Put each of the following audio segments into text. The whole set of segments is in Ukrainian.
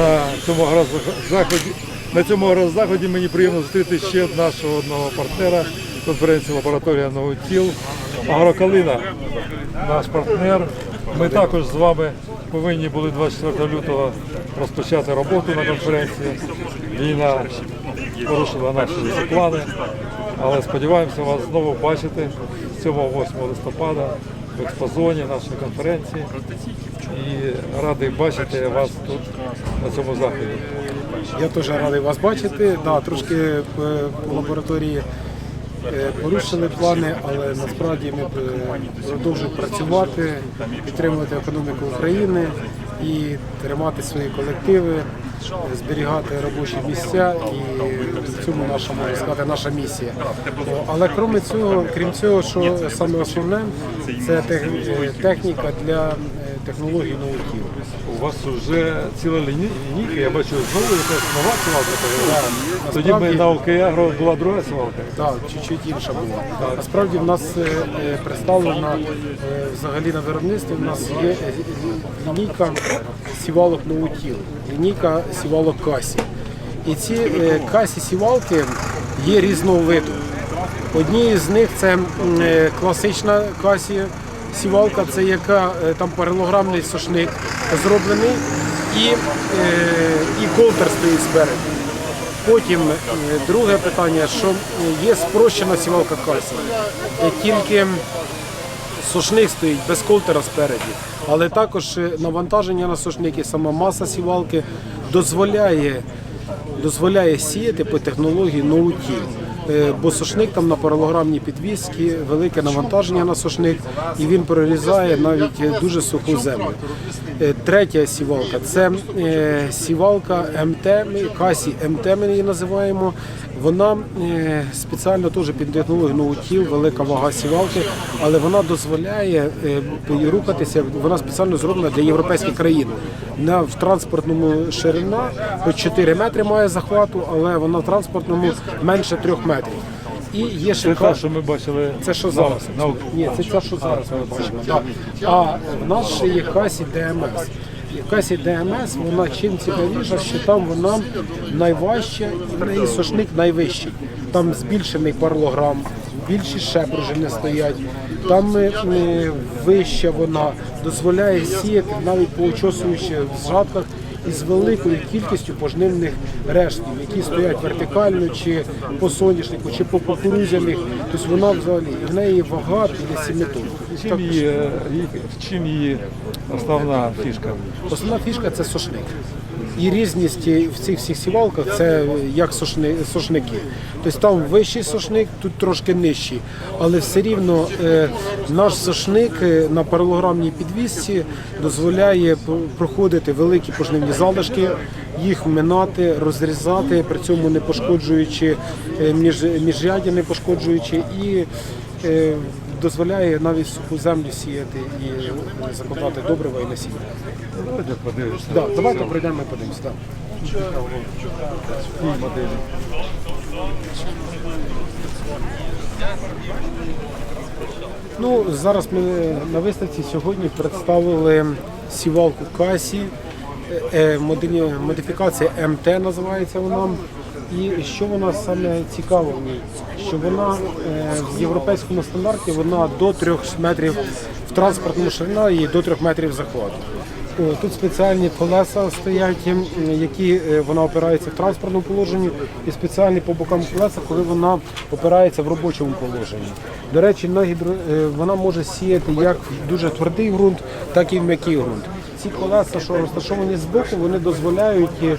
на цьому заході. На цьому гаразд мені приємно зустріти ще нашого одного партнера конференції лабораторія Наутіл Агрокалина, наш партнер. Ми також з вами повинні були 24 лютого розпочати роботу на конференції. Війна порушила наші плани, але сподіваємося вас знову бачити 7-8 листопада в експозоні нашої конференції. І радий бачити вас тут на цьому заході. Я теж радий вас бачити. Да, трошки е, по лабораторії е, порушили плани, але насправді ми е, продовжуємо працювати, підтримувати економіку України і тримати свої колективи, зберігати робочі місця і в цьому наша можна сказати наша місія. Але крім цього, крім цього, що саме основне, це тех- техніка для технологій науків. У вас вже ціла лінійка, я бачу, знову якась нова появилася. Тоді ми на ОКЕАГРО була друга сівалка. Так, чуть-чуть інша була. Насправді в нас е, е, представлена е, взагалі на виробництві. У нас є е, лінійка сівалок Ноутіл, лінійка сівалок Касі. І ці е, касі сівалки є різного виду. Одні з них це м, е, класична касі сівалка, це яка е, там паралограмний сошник зроблений, і, е, і колтер стоїть спереду. Потім е, друге питання, що є спрощена сівалка касі. Тільки сушник стоїть без колтера спереді, але також навантаження на сушник і сама маса сівалки дозволяє, дозволяє сіяти по технології ноутіл. Е, Бо сушник там на паралограмній підвіски велике навантаження на сушник, і він прорізає навіть дуже суху землю. Е, Третя сівалка це е, сівалка МТ, касі МТ ми її називаємо. Вона е, спеціально теж під технологію ноутіл, велика вага сівалки, але вона дозволяє е, рухатися. Вона спеціально зроблена для європейських країн. На в транспортному ширина хоч 4 метри має захвату, але вона в транспортному менше 3 метрів. І є ще те, що ми бачили. це що зараз? Ні, це те, що зараз ми бачимо. А в нас ще є касі ДМС. І касі ДМС, вона чим цікавіша, що там вона найважча і в неї сошник найвищий. Там збільшений парлограм, більші шепружини стоять. Там е, е, вища вона дозволяє сіяти навіть по очосуючих зжатках із великою кількістю пожнивних рештків, які стоять вертикально, чи по соняшнику, чи по кукурузяних. Тобто вона взагалі в неї вага біля 7 тонн. Чим її, чим її основна фішка? Основна фішка це сошник. І різність в цих всіх сівалках це як сошни, сошники. Тобто там вищий сошник, тут трошки нижчий. Але все рівно е, наш сошник е, на паралограмній підвісці дозволяє проходити великі пожнивні залишки, їх минати, розрізати, при цьому не пошкоджуючи е, між, міжряддя, не пошкоджуючи і дозволяє навіть суху землю сіяти і е, закладати добрива і насіння. Давайте подивишся. Да, давайте пройдемо і подивимося. Да. Моделі. Ну, зараз ми на виставці сьогодні представили сівалку Касі, е, е, модифікація МТ називається вона. І що вона саме цікаво в ній? Що вона е, в європейському стандарті вона до 3 метрів в транспортному ширина і до 3 метрів захвату. Тут спеціальні колеса стоять, які е, вона опирається в транспортному положенні, і спеціальні по бокам колеса, коли вона опирається в робочому положенні. До речі, на гідро... е, вона може сіяти як в дуже твердий ґрунт, так і в м'який ґрунт. Ці колеса, що розташовані збоку, вони дозволяють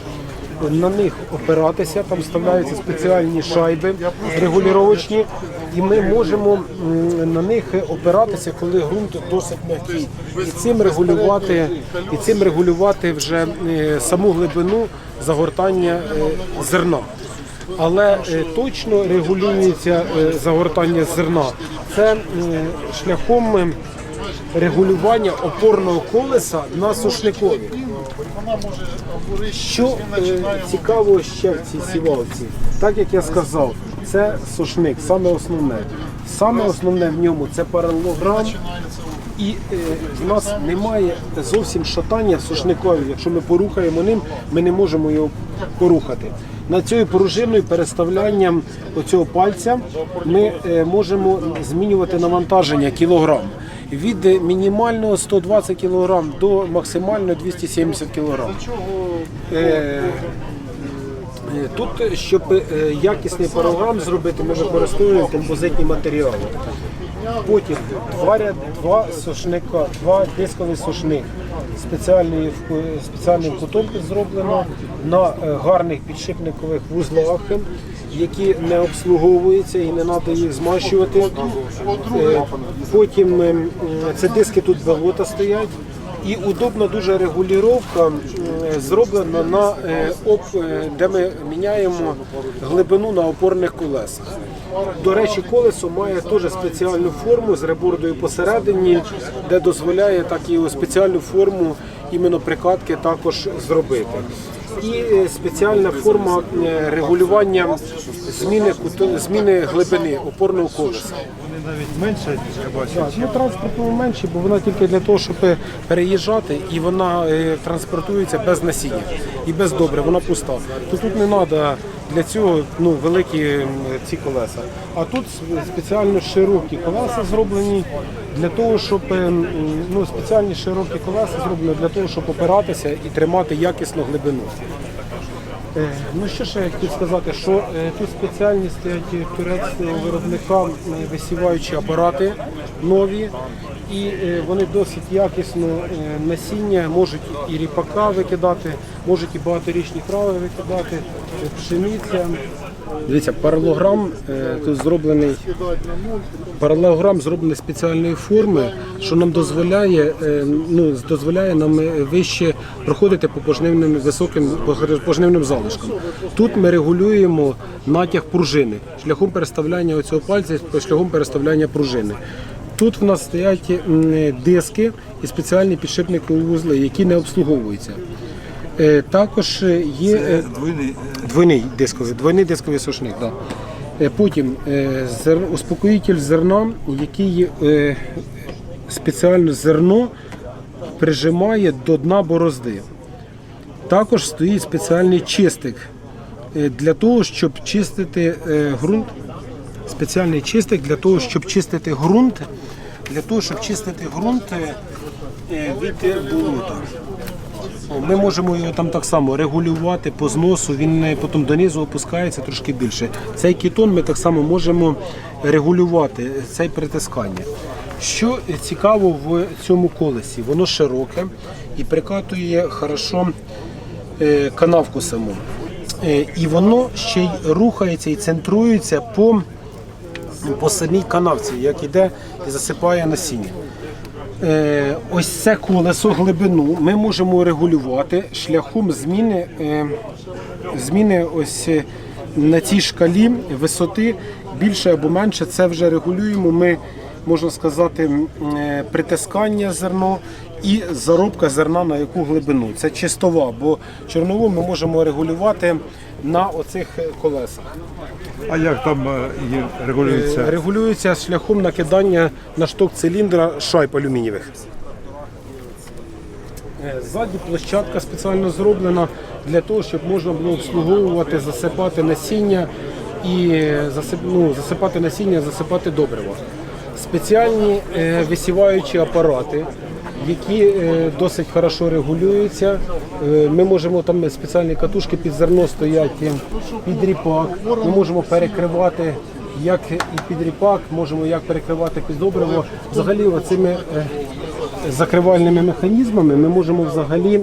на них опиратися, там вставляються спеціальні шайби регулювачні, і ми можемо на них опиратися, коли ґрунт досить м'який. І цим регулювати, і цим регулювати вже е, саму глибину загортання е, зерна. Але е, точно регулюється загортання зерна. Це шляхом регулювання опорного колеса на сушникові. Що е, цікаво ще в цій сівалці, так як я сказав, це сушник, саме основне. Саме основне в ньому це паралограм І е, в нас немає зовсім шатання сушникові. Якщо ми порухаємо ним, ми не можемо його порухати. На цією пружиною переставлянням оцього пальця ми е, можемо змінювати навантаження кілограм. Від мінімального 120 кг до максимального 270 кг. Е, Е, Тут, щоб е, якісний парограм зробити, ми використовуємо композитні матеріали. Потім два, два сушника, два дискові сушник. Спеціальний, спеціальним кутом зроблено на гарних підшипникових вузлах, які не обслуговуються і не треба їх змащувати. Е, Потім е, це диски тут болота стоять. І удобна дуже регулювання е, зроблена на оп, де ми міняємо глибину на опорних колесах. До речі, колесо має теж спеціальну форму з ребордою посередині, де дозволяє так і спеціальну форму іменно прикатки також зробити. І е, спеціальна форма е, регулювання зміни, зміни глибини опорного колеса. Вони навіть менше. Так, ну транспортно менше, бо вона тільки для того, щоб переїжджати, і вона е, транспортується без насіння і без добре, вона пуста. То тут не треба для цього ну, великі ці колеса. А тут спеціально широкі колеса зроблені для того, щоб е, ну, спеціальні широкі колеса зроблені для того, щоб опиратися і тримати якісну глибину. Е, Ну що ще я хотів сказати, що е, тут спеціальні стоять турецького виробника висіваючі апарати нові, і вони досить якісно насіння можуть і ріпака викидати, можуть і багаторічні трави викидати, пшениця. Дивіться, паралограм е, тут зроблений паралелограм зроблений спеціальної форми, що нам дозволяє, е, ну, дозволяє нам е, вище проходити по пожнивним високим по пожнивним залишкам. Тут ми регулюємо натяг пружини шляхом переставляння оцього пальця, шляхом переставляння пружини. Тут в нас стоять диски і спеціальні підшипникові вузли, які не обслуговуються. Також є е, Двойний. Двойний дисковий, двойний дисковий сушник. Да. Е, Потім е, зер, успокоїтель зерна, який е, спеціально зерно прижимає до дна борозди. Також стоїть спеціальний чистик е, для того, щоб чистити ґрунт. Спеціальний чистик для того, щоб чистити ґрунт, для того, щоб чистити ґрунт від болота. Ми можемо його там так само регулювати по зносу, він е, потім донизу опускається трошки більше. Цей кітон ми так само можемо регулювати, е, це притискання. Що цікаво в цьому колесі, воно широке і прикатує хорошо е, канавку саму. Е, І воно ще й рухається і центрується по, по самій канавці, як іде і засипає насіння. Е, ось це колесо глибину ми можемо регулювати шляхом зміни, е, зміни ось е, на цій шкалі висоти більше або менше. Це вже регулюємо. Ми можна сказати е, притискання зерно і заробка зерна на яку глибину. Це чистова, бо чорнову ми можемо регулювати на оцих е, колесах. А як там е, її регулюється? Регулюється шляхом накидання на шток циліндра шайб алюмінієвих. Е, Ззаді площадка спеціально зроблена для того, щоб можна було обслуговувати, засипати насіння і е, засип, ну, засипати насіння, засипати добриво. Спеціальні е, висіваючі апарати, які е, досить хорошо регулюються. Е, ми можемо там спеціальні катушки під зерно стоять під ріпак. Ми можемо перекривати як і під ріпак, можемо як перекривати під добриво. Взагалі, оцими закривальними механізмами ми можемо взагалі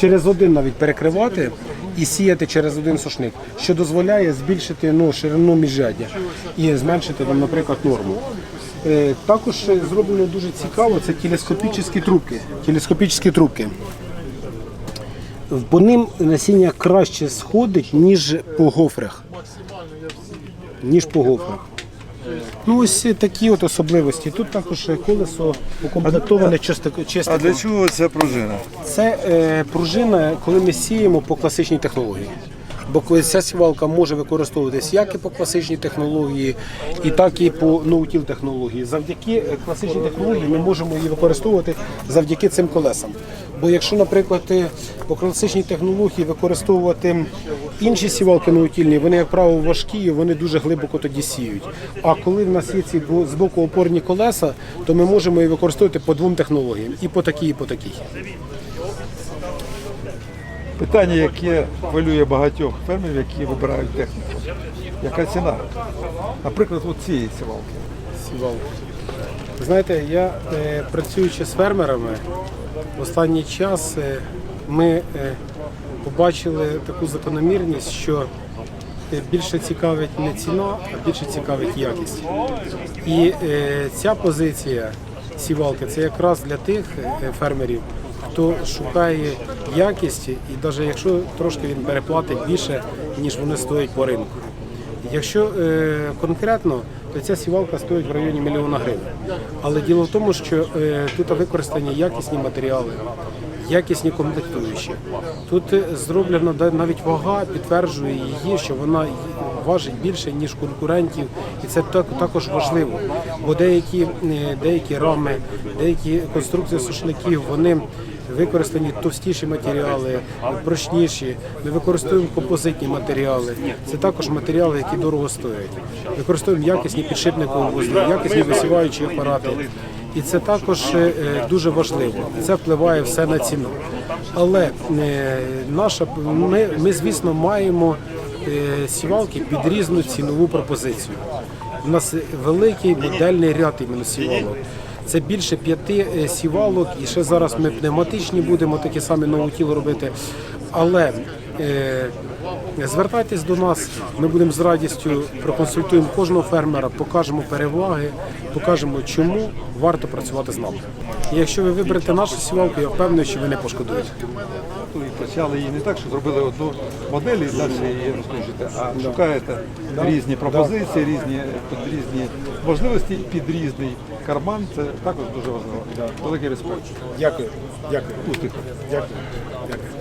через один навіть перекривати і сіяти через один сушник, що дозволяє збільшити ну, ширину міжряддя і зменшити, там, наприклад, норму. Е, Також зроблено дуже цікаво, це телескопічні трубки. Телескопічні трубки. По ним насіння краще сходить, ніж по гофрах. Ніж по гофрах. Ну ось такі от особливості. Тут також колесо укомплектоване чисто. А для чого ця пружина? Це е, пружина, коли ми сіємо по класичній технології. Бо ця сівалка може використовуватись як і по класичній технології, і так і по ноутіл технології. Завдяки е, класичній технології ми можемо її використовувати завдяки цим колесам. Бо якщо, наприклад, е, по класичній технології використовувати інші сівалки ноутільні, вони, як правило, важкі, і вони дуже глибоко тоді сіють. А коли в нас є ці з боку опорні колеса, то ми можемо її використовувати по двом технологіям і по такій, і по такій. Питання, яке хвилює багатьох фермерів, які вибирають техніку. Яка ціна? Наприклад, от цієї сівалки. сівалку. Знаєте, я е, працюючи з фермерами, в останній час е, ми е, побачили таку закономірність, що більше цікавить не ціна, а більше цікавить якість. І ця позиція сівалки це якраз для тих фермерів, хто шукає якість, і навіть якщо трошки він переплатить більше, ніж вони стоять по ринку. Якщо е, конкретно, то ця сівалка стоїть в районі мільйона гривень. Але діло в тому, що е, тут використані якісні матеріали, якісні комплектуючі. Тут е, зроблена навіть вага, підтверджує її, що вона важить більше, ніж конкурентів, і це так, також важливо. Бо деякі, е, деякі рами, деякі конструкції сушників, вони використані товстіші матеріали, прочніші. Ми використовуємо композитні матеріали. Це також матеріали, які дорого стоять. Використовуємо якісні підшипникові вузли, якісні висіваючі апарати. І це також е, дуже важливо. Це впливає все на ціну. Але е, наша ми, ми звісно, маємо е, сівалки під різну цінову пропозицію. У нас великий модельний ряд іменно сівалок. Це більше п'яти сівалок, і ще зараз ми пневматичні будемо такі самі новотіл робити. Але звертайтесь до нас, ми будемо з радістю проконсультуємо кожного фермера, покажемо переваги, покажемо, чому варто працювати з нами. І якщо ви виберете нашу сівалку, я впевнений, що ви не пошкодуєте. І почали її не так, що зробили одну модель і далі її розкручуєте, а шукаєте різні пропозиції, різні, різні можливості під різний карман. Це також дуже важливо. Великий респект. Дякую. Дякую. Успіху. Дякую. Дякую.